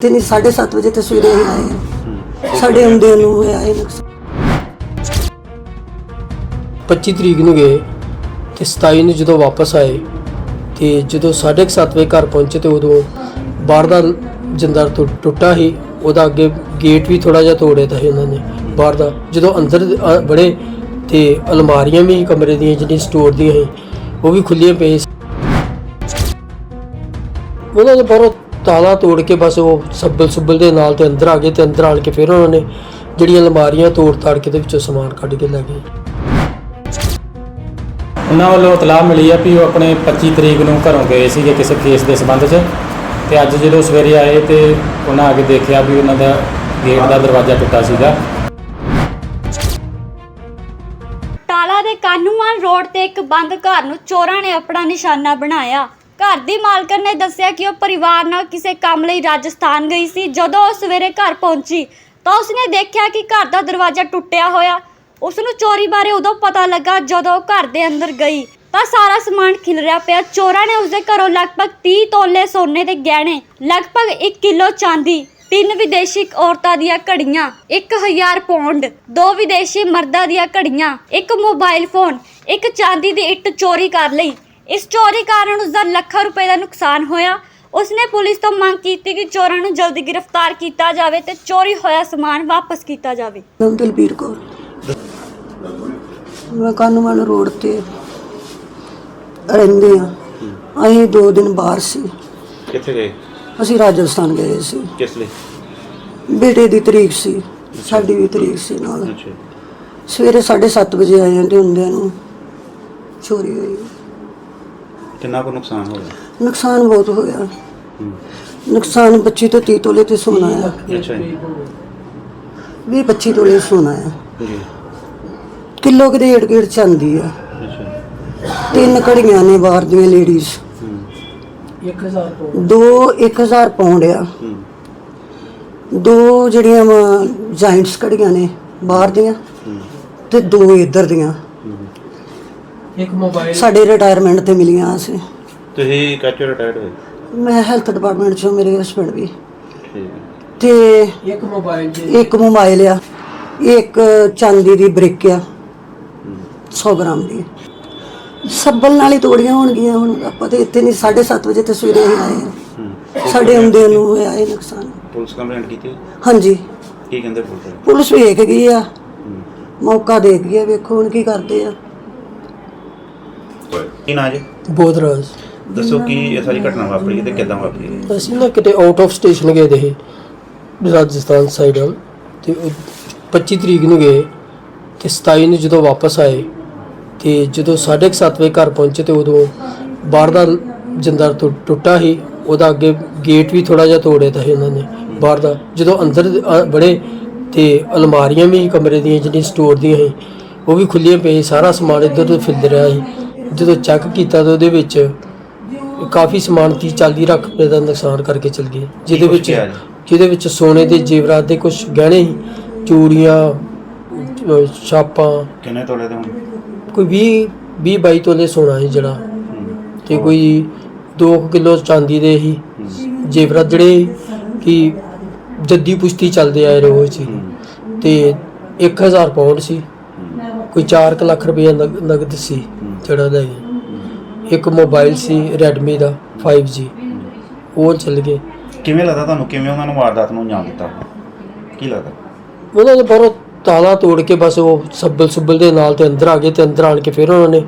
ਤੇ ਨਹੀਂ 7:30 ਵਜੇ ਤੇ ਹੀ ਆਏ ਸਾਡੇ ਹੁੰਦੇ ਨੂੰ ਹੋਇਆ ਇਹ ਨੁਕਸਾਨ 25 ਤਰੀਕ ਨੂੰ ਗਏ ਤੇ 27 ਨੂੰ ਜਦੋਂ ਵਾਪਸ ਆਏ ਤੇ ਜਦੋਂ 7:30 ਵਜੇ ਘਰ ਪਹੁੰਚੇ ਤੇ ਉਦੋਂ ਬਾਹਰ ਦਾ ਜੰਦਰ ਤੋਂ ਟੁੱਟਾ ਸੀ ਉਹਦਾ ਅੱਗੇ ਗੇਟ ਵੀ ਥੋੜਾ ਜਿਹਾ ਤੋੜੇ ਤਾ ਸੀ ਉਹਨਾਂ ਨੇ। ਬਾਹਰ ਦਾ ਜਦੋਂ ਅੰਦਰ ਅ, ਬੜੇ ਤੇ ਅਲਮਾਰੀਆਂ ਵੀ ਕਮਰੇ ਦੀਆਂ ਜਿਹੜੀਆਂ ਸਟੋਰ ਦੀਆਂ ਸੀ ਉਹ ਵੀ ਖੁੱਲੀਆਂ ਪਈਆਂ ਸੀ। ਉਹਨਾਂ ਨੇ ਬਾਹਰੋਂ ਤਾਲਾ ਤੋੜ ਕੇ ਬਸ ਉਹ ਸੱਬਲ ਸੁੱਬਲ ਦੇ ਨਾਲ ਤੇ ਅੰਦਰ ਆ ਗਏ ਤੇ ਅੰਦਰ ਆਣ ਕੇ ਫਿਰ ਉਹਨਾਂ ਨੇ ਜਿਹੜੀਆਂ ਅਲਮਾਰੀਆਂ ਤੋੜ ਤਾੜ ਕੇ ਤੇ ਵਿੱਚੋਂ ਸਮਾਨ ਕੱਢ ਕੇ ਲੈ ਗਏ। ਉਹਨਾਂ ਵੱਲੋਂ ਇਤਲਾਹ ਮਿਲੀ ਆ ਵੀ ਉਹ ਆਪਣੇ 25 ਤਰੀਕ ਨੂੰ ਘਰੋਂ ਗਏ ਸੀਗੇ ਕਿਸੇ ਕੇਸ ਦੇ ਸੰਬੰਧ 'ਚ ਤੇ ਅੱਜ ਜਦੋਂ ਸਵੇਰੇ ਆਏ ਤੇ ਉਹਨਾਂ ਆ ਕੇ ਦੇਖਿਆ ਵੀ ਉਹਨਾਂ ਦਾ ਗੇਟ ਦਾ ਦਰਵਾਜ਼ਾ ਟੁੱਟਾ ਸੀਗਾ। ਟਾਲਾ ਦੇ ਕਾਨੂੰਵਾਨ ਰੋਡ ਤੇ ਇੱਕ ਬੰਦ ਘਰ ਨੂੰ ਚੋਰਾਂ ਨੇ ਆਪਣਾ ਨਿਸ਼ਾਨਾ ਬਣਾਇਆ। ਘਰ ਦੀ ਮਾਲਕਣ ਨੇ ਦੱਸਿਆ ਕਿ ਉਹ ਪਰਿਵਾਰ ਨਾਲ ਕਿਸੇ ਕੰਮ ਲਈ ਰਾਜਸਥਾਨ ਗਈ ਸੀ। ਜਦੋਂ ਉਹ ਸਵੇਰੇ ਘਰ ਪਹੁੰਚੀ, ਤਾਂ ਉਸਨੇ ਦੇਖਿਆ ਕਿ ਘਰ ਦਾ ਦਰਵਾਜ਼ਾ ਟੁੱਟਿਆ ਹੋਇਆ। ਉਸ ਨੂੰ ਚੋਰੀ ਬਾਰੇ ਉਦੋਂ ਪਤਾ ਲੱਗਾ ਜਦੋਂ ਉਹ ਘਰ ਦੇ ਅੰਦਰ ਗਈ। ਤਾਂ ਸਾਰਾ ਸਮਾਨ ਖਿਲਰਿਆ ਪਿਆ। ਚੋਰਾਂ ਨੇ ਉਸਦੇ ਘਰੋਂ ਲਗਭਗ 30 ਤੋਲੇ ਸੋਨੇ ਦੇ ਗਹਿਣੇ, ਲਗਭਗ 1 ਕਿਲੋ ਚਾਂਦੀ, ਤਿੰਨ ਵਿਦੇਸ਼ੀ ਔਰਤਾਂ ਦੀਆਂ ਘੜੀਆਂ 1000 ਪੌਂਡ, ਦੋ ਵਿਦੇਸ਼ੀ ਮਰਦਾਂ ਦੀਆਂ ਘੜੀਆਂ, ਇੱਕ ਮੋਬਾਈਲ ਫੋਨ, ਇੱਕ ਚਾਂਦੀ ਦੀ ਇੱਟ ਚੋਰੀ ਕਰ ਲਈ। ਇਸ ਚੋਰੀ ਕਾਰਨ ਉਸ ਦਾ ਲੱਖਾਂ ਰੁਪਏ ਦਾ ਨੁਕਸਾਨ ਹੋਇਆ। ਉਸਨੇ ਪੁਲਿਸ ਤੋਂ ਮੰਗ ਕੀਤੀ ਕਿ ਚੋਰਾਂ ਨੂੰ ਜਲਦੀ ਗ੍ਰਿਫਤਾਰ ਕੀਤਾ ਜਾਵੇ ਤੇ ਚੋਰੀ ਹੋਇਆ ਸਮਾਨ ਵਾਪਸ ਕੀਤਾ ਜਾਵੇ। ਨਾਮ ਦਲਬੀਰ ਕੌਰ। ਮੈਂ ਕਾਨੂੰਨ ਰੋਡ ਤੇ ਰਹਿੰਦੇ ਆ ਅਸੀਂ ਦੋ ਦਿਨ ਬਾਹਰ ਸੀ। ਕਿੱਥੇ ਗਏ? ਅਸੀਂ ਰਾਜਸਥਾਨ ਗਏ ਸੀ। ਕਿਸ ਲਈ? ਬੇਟੇ ਦੀ ਤਰੀਕ ਸੀ। ਸਾਡੀ ਵੀ ਤਰੀਕ ਸੀ ਨਾਲ। ਅੱਛਾ। ਸਵੇਰੇ 7:30 ਵਜੇ ਆਏ ਤੇ ਹੁੰਦਿਆਂ ਨੂੰ ਚੋਰੀ ਹੋਈ। ਕਿੰਨਾ ਕੁ ਨੁਕਸਾਨ ਹੋ ਗਿਆ? ਨੁਕਸਾਨ ਬਹੁਤ ਹੋਇਆ ਹੂੰ। ਨੁਕਸਾਨ 25 ਤੋਂ 30 ਤੋਲੇ ਤੇ ਸੋਨਾ ਆ। ਅੱਛਾ ਜੀ। 20 25 ਤੋਲੇ ਸੋਨਾ ਆ। ਜੀ। ਕਿਲੋ ਕਿਤੇ ਏੜ ਗੇੜ ਚਾਂਦੀ ਆ। ਅੱਛਾ ਤਿੰਨ ਘੜੀਆਂ ਨੇ ਬਾਹਰ ਦੀਆਂ ਲੇਡੀਜ਼। ਹੂੰ। 1000 ਤੋਂ ਦੋ 1000 ਪਾਉਂਡ ਆ। ਹੂੰ। ਦੋ ਜਿਹੜੀਆਂ ਜਾਇੰਟਸ ਘੜੀਆਂ ਨੇ ਬਾਹਰ ਦੀਆਂ ਤੇ ਦੋ ਇੱਧਰ ਦੀਆਂ। ਇੱਕ ਮੋਬਾਈਲ ਸਾਡੇ ਰਿਟਾਇਰਮੈਂਟ ਤੇ ਮਿਲੀਆਂ ਸੀ। ਤੁਸੀਂ ਕੱਚੋ ਰਿਟਾਇਰਡ ਹੋਏ? ਮੈਂ ਹੈਲਥ ਡਿਪਾਰਟਮੈਂਟ ਚੋਂ ਮੇਰੇ ਹਸਬੰਡ ਵੀ। ਠੀਕ। ਤੇ ਇੱਕ ਮੋਬਾਈਲ ਜੀ। ਇੱਕ ਮੋਬਾਈਲ ਆ। ਇੱਕ ਚਾਂਦੀ ਦੀ ਬ੍ਰਿਕ ਆ। 100 ਗ੍ਰਾਮ ਦੀ। ਸੱਬਲ ਨਾਲ ਹੀ ਤੋੜੀਆਂ ਹੋਣਗੀਆਂ ਹੁਣ। ਆਪਾਂ ਤੇ ਇੱਥੇ ਨਹੀਂ 7:30 ਵਜੇ ਤੇ ਸਵੇਰੇ ਹੀ ਆਏ ਆ ਹੂੰ। ਸਾਡੇ ਹੁੰਦੇ ਨੂੰ ਹੋਇਆ ਇਹ ਨੁਕਸਾਨ। ਪੁਲਿਸ ਕੰਪਲੇਂਟ ਕੀਤੀ? ਹਾਂਜੀ। ਕੀ ਕਹਿੰਦੇ ਪੁਲਿਸ? ਪੁਲਿਸ ਵੇਖ ਗਈ ਆ। ਹੂੰ। ਮੌਕਾ ਦੇਖ ਗਈ ਆ। ਵੇਖੋ ਹੁਣ ਕੀ ਕਰਦੇ ਆ। ਕੀ ਨਾ ਜੀ? ਬੋਧਰਾਜ ਦੱਸੋ ਕੀ ਇਹ ਸਾਰੀ ਘਟਨਾ ਵਾਪਰੀ ਤੇ ਕਿੱਦਾਂ ਵਾਪਰੀ ਹੈ? ਅਸੀਂ ਨਾ ਕਿਤੇ ਆਊਟ ਆਫ ਸਟੇਸ਼ਨ ਗਏ ਦੇ ਰਾਜਸਥਾਨ ਸਾਈਡ ਵੱਲ ਤੇ ਉਹ 25 ਤਰੀਕ ਨੂੰ ਗਏ ਤੇ 27 ਨੂੰ ਜਦੋਂ ਵਾਪਸ ਆਏ ਤੇ ਜਦੋਂ 7:30 ਵਜੇ ਘਰ ਪਹੁੰਚੇ ਤੇ ਉਦੋਂ ਬਾਹਰ ਦਾ ਜੰਦਰ ਟੁ- ਟੁੱਟਾ ਸੀ ਉਹਦਾ ਅੱਗੇ ਗੇਟ ਵੀ ਥੋੜਾ ਜਿਹਾ ਤੋੜੇ ਤਾ ਸੀ ਉਹਨਾਂ ਨੇ ਬਾਹਰ ਦਾ। ਜਦੋਂ ਅੰਦਰ ਬੜੇ ਤੇ ਅਲਮਾਰੀਆਂ ਵੀ ਕਮਰੇ ਦੀਆਂ ਜਿਹੜੀਆਂ ਸਟੋਰ ਦੀਆਂ ਸੀ ਉਹ ਵੀ ਖੁੱਲੀਆਂ ਪਈਆਂ ਸਾਰਾ ਸਮਾਨ ਇੱਧਰ ਉੱਧਰ ਫਿਰਦ ਰਿਹਾ ਸੀ। ਜਦੋਂ ਚੈੱਕ ਕੀਤਾ ਤਾਂ ਉਹਦੇ ਵਿੱਚ ਕਾਫੀ ਸਮਾਨ 30 40 ਲੱਖ ਰੁਪਏ ਦਾ ਨੁਕਸਾਨ ਕਰਕੇ ਚਲ ਗਏ ਜਿਹਦੇ ਕੁਛ ਵਿੱਚ ਗਿਆ ਜੀ? ਜਿਹਦੇ ਵਿੱਚ ਸੋਨੇ ਦੇ ਜੇਵਰਾਤ ਦੇ ਕੁਝ ਗਹਿਣੇ ਸੀ, ਚੂੜੀਆਂ ਅਹ ਛਾਪਾਂ। ਕਿੰਨੇ ਤੋਲੇ ਦੇ ਹੁਣ ਕੋਈ 20 20 22 ਤੋਲੇ ਸੋਨਾ ਸੀ ਜਿਹੜਾ। ਹੂੰ। ਤੇ ਕੋਈ 2 ਕਿਲੋ ਚਾਂਦੀ ਦੇ ਸੀ। ਜੇਵਰਾਤ ਜਿਹੜੇ ਕਿ ਜੱਦੀ ਪੁਸ਼ਤੀ ਚੱਲਦੇ ਆਏ ਰੋਜ਼ ਹੀ। ਹੂੰ। ਤੇ 1000 ਪਾਉਂਡ ਸੀ। ਕੋਈ 4 ਲੱਖ ਰੁਪਏ ਨਗ- ਨਗਦ ਸੀ। ਜਿਹੜਾ ਦਾ ਇੱਕ ਮੋਬਾਈਲ ਸੀ Redmi ਦਾ 5G ਉਹ ਚੱਲ ਗਏ। ਕਿਵੇਂ ਲੱਗਦਾ ਤੁਹਾਨੂੰ? ਕਿਵੇਂ ਉਹਨਾਂ ਨੂੰ ਵਾਰਦਾਤ ਨੂੰ ਅੰਜਾਮ ਦਿੱਤਾ? ਕੀ ਲੱਗਦਾ? ਉਹਨਾਂ ਨੇ ਬਾਹਰੋਂ ਤਾਲਾ ਤੋੜ ਕੇ ਬਸ ਉਹ ਸੱਬਲ ਸੁੱਬਲ ਦੇ ਨਾਲ ਤੇ ਅੰਦਰ ਆ ਗਏ ਤੇ ਅੰਦਰ ਆਣ ਕੇ ਫਿਰ ਉਹਨਾਂ ਨੇ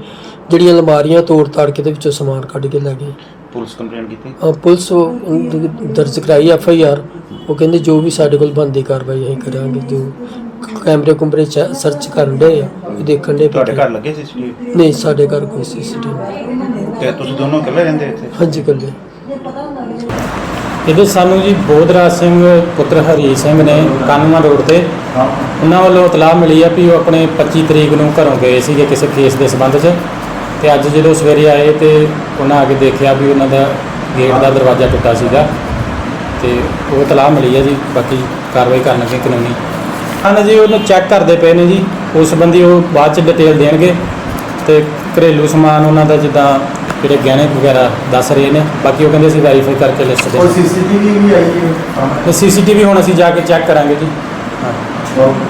ਜਿਹੜੀਆਂ ਅਲਮਾਰੀਆਂ ਤੋੜ ਤਾੜ ਕੇ ਤੇ ਵਿੱਚੋਂ ਸਮਾਨ ਕੱਢ ਕੇ ਲੈ ਗਏ। ਪੁਲਿਸ ਕੰਪਲੇਂਟ ਕੀਤੀ? ਅਹ ਪੁਲਿਸ ਉਹ ਦਰਜ ਕਰਾਈ ਐਫ ਆਈ ਆਰ। ਉਹ ਕਹਿੰਦੇ ਜੋ ਵੀ ਸਾਡੇ ਕੋਲ ਬਣਦੀ ਕਾਰਵਾਈ ਅਸੀਂ ਕਰਾਂਗੇ ਜੋ ਕੈਮਰੇ ਕੁਮਰੇ ਸਰਚ ਕਰਨ ਦੇ ਆ ਦੇਖਣ ਦੇ ਤੁਹਾਡੇ ਘਰ ਲੱਗੇ ਸੀਸੀਟੀਵੀ? ਨਹੀਂ ਸਾਡੇ ਘਰ ਕੋਈ ਸੀਸੀਟੀਵੀ ਤੇ ਤੁਸੀਂ ਦੋਨੋਂ ਇਕੱਲੇ ਰਹਿੰਦੇ ਇੱਥੇ? ਹਾਂਜੀ ਕੱਲੇ ਇਹਦੇ ਸਾਨੂੰ ਜੀ ਬੋਧਰਾਜ ਸਿੰਘ ਪੁੱਤਰ ਹਰੀ ਸਿੰਘ ਨੇ ਕਾਨੂੰਨ ਰੋਡ ਤੇ ਉਹਨਾਂ ਵੱਲੋਂ ਇਤਲਾਹ ਮਿਲੀ ਆ ਵੀ ਉਹ ਆਪਣੇ 25 ਤਰੀਕ ਨੂੰ ਘਰੋਂ ਗਏ ਸੀਗੇ ਕਿਸੇ ਕੇਸ ਦੇ ਸੰਬੰਧ 'ਚ। ਤੇ ਅੱਜ ਜਦੋਂ ਸਵੇਰੇ ਆਏ ਤੇ ਉਹਨਾਂ ਆ ਕੇ ਦੇਖਿਆ ਵੀ ਉਹਨਾਂ ਦਾ ਗੇਟ ਦਾ ਦਰਵਾਜ਼ਾ ਟੁੱਟਾ ਸੀਗਾ। ਤੇ ਉਹ ਇਤਲਾਹ ਮਿਲੀ ਆ ਜੀ ਬਾਕੀ ਕਾਰਵਾਈ ਕਰਨਗੇ ਕਾਨੂੰਨੀ। ਹਾਂ ਜੀ ਉਹਨੂੰ ਚੈੱਕ ਕਰਦੇ ਪਏ ਨੇ ਜੀ। ਉਸ ਸੰਬੰਧੀ ਉਹ ਬਾਅਦ ਚ ਡਿਟੇਲ ਦੇਣਗੇ। ਤੇ ਘਰੇਲੂ ਸਮਾਨ ਉਹਨਾਂ ਦਾ ਜਿੱਦਾਂ ਜਿਹੜੇ ਗਹਿਣੇ ਵਗੈਰਾ ਦੱਸ ਰਹੇ ਨੇ ਬਾਕੀ ਉਹ ਕਹਿੰਦੇ ਅਸੀਂ ਵੈਰੀਫਾਈ ਕਰਕੇ ਲਿਸਟ ਦੇ ਸੀਸੀਟੀਵੀ ਵੀ ਆਈ ਹੈ। ਸੀਸੀਟੀਵੀ ਹੁਣ ਅਸੀਂ ਜਾ ਕੇ ਚੈੱਕ ਕਰਾਂਗੇ ਜੀ। ਹਾਂ।